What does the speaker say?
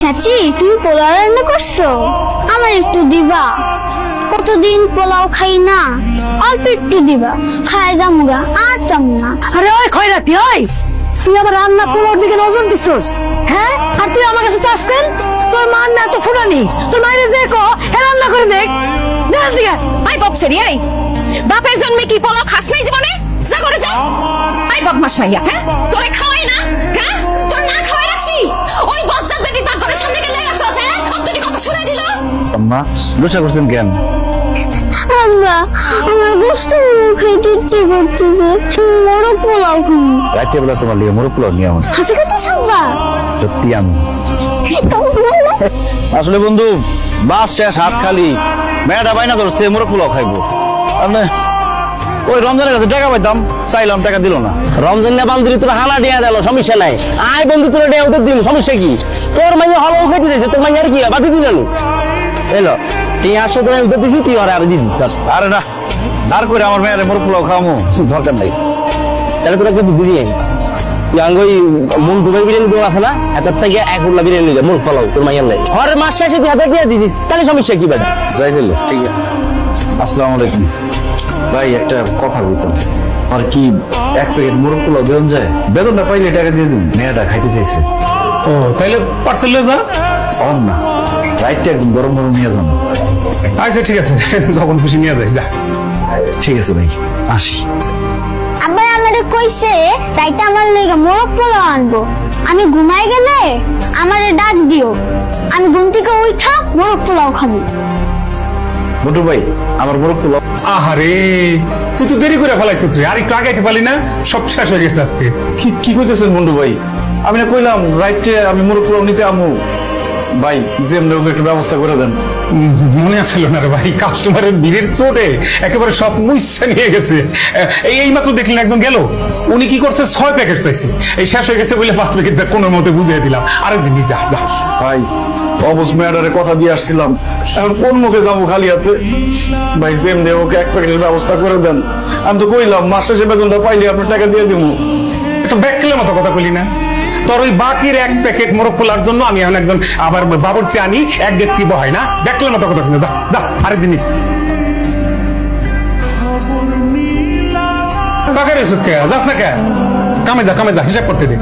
চাচি তুমি পোলাও রান্না করছ? আমার একটু দিবা। কতদিন পোলাও খাই না অল্প একটু দিবা। খায় যামুগা আর যাব না আরে ওই খয়রাতি ওই! তুই আমার রান্না পোলাওর দিকে নজর দিছিস? হ্যাঁ? আর তুই আমার কাছে চাস কেন? তোর মান না তো ফুরানি। তোর মায়ের যে কো হে রান্না করে দেখ। জান দিকে আই বক্সেরি আই! বাপের জন্মে কি পোলাও খাস নাই জীবনে? যা করে যা। আই বদমাস ভাইয়া হ্যাঁ? তোরে খাওয়াই না। আম্মা দোষা করছেন কেন? আব্বা আমার গোস্ত খেতে ইচ্ছে করতেছে। মোরগ পোলাও খাব। রাত্রে বেলা তোমার লিগে মোরগ পোলাও নিয়ে আমার হাসি কথা সাব্বা সত্যি আমি আসলে বন্ধু বাস শেষ হাত খালি। মেয়েটা বাইনা ধরছে মোরগ পোলাও খাইবো। আপনি ওই রমজানের কাছে টাকা পাইতাম চাইলাম টাকা দিল না। রমজান না বান্ধবী তোর হালা দিয়া দিল সমস্যা নাই। আয় বন্ধু তোর দেয়া উত্তর দিম সমস্যা কি? তোর মাইয়া হলো খাইতে যাইছে তোর মাইয়ার কি বাকি দিল। এলো। তুই আসো তোর উত্তর দিছি তুই আর আর দিদি আরে না দাঁড় করে আমার মেয়ের মোরগ পোলাও খাওয়ামো। দরকার নাই। তাহলে তোর একটা বুদ্ধি দিয়ে তুই আঙ্গ ওই মন ডুবে বিরিয়ানি দোয়া আছে না হাতের থেকে এক উল্লা বিরিয়ানি নিলে মন ফলাও তোর মাইয়ার নাই ঘরে মাস শেষে তুই হাতে দিয়ে দিদিস তাহলে সমস্যা কি বেটা? যাই ফেললে ঠিক আছে। আসসালামু আলাইকুম। ভাই একটা কথা বলতাম। আর কি এক প্যাকেট মোরগ পোলাও বেতন যায়? বেতনটা পাইলে টাকা দিয়ে দিন মেয়েটা খাইতে চাইছে। ও তাইলে পার্সেল যা। অন না রাইটটা একদম গরম গরম নিয়ে যান। আচ্ছা ঠিক আছে। যখন খুশি নিয়ে যাই যা। ঠিক আছে ভাই আসি। আব্বা আমারে কইছে রাইতে আমার লইগা মোরগ পোলাও আনব। আমি ঘুমাই গেলে আমারে ডাক দিও। আমি ঘুম থেকে উঠা মোরগ পোলাও খাব। মোটু ভাই আমার মোরগ তো আহারে তুই তো দেরি করে ফেলাইছিস রে। আর একটু আগাইতে পারলি না? সব শেষ হয়ে গেছে আজকে। কি কি করতেছেন মন্টু ভাই? আমি না কইলাম রাইটে আমি মোরগ পোলাও নিতে আমু। ভাই যেমনি হোক একটু ব্যবস্থা করে দেন। মনে আছিল না রে ভাই কাস্টমারের ভিড়ের চোটে একেবারে সব মুইসা নিয়ে গেছে। এই এই মাত্র দেখলেন একদম গেল উনি কি করছে? ছয় প্যাকেট চাইছে। এই শেষ হয়ে গেছে বলে পাঁচ প্যাকেট কোনো মতে বুঝিয়ে দিলাম। আরেকদিন নিয়ে যা যা। ভাই অবস ম্যাডারে কথা দিয়ে আসছিলাম। এখন কোন মুখে যাব খালি হাতে? ভাই যেমনি হোক এক প্যাকেটের ব্যবস্থা করে দেন। আমি তো কইলাম মাস শেষে বেতনটা পাইলে আপনার টাকা দিয়ে দিব একটা ব্যাককেলের মতো কথা বলি না। তোর ওই বাকির এক প্যাকেট মোরগ পোলার জন্য আমি এখন একজন আবার বাবরচি আনি এক ডেস কি বহাই না? দেখলে মতো কথা যা যা আরেকদিন নিস কাকে রেসেস কে যাস না কে? কামে যা কামে যা, হিসাব করতে দে।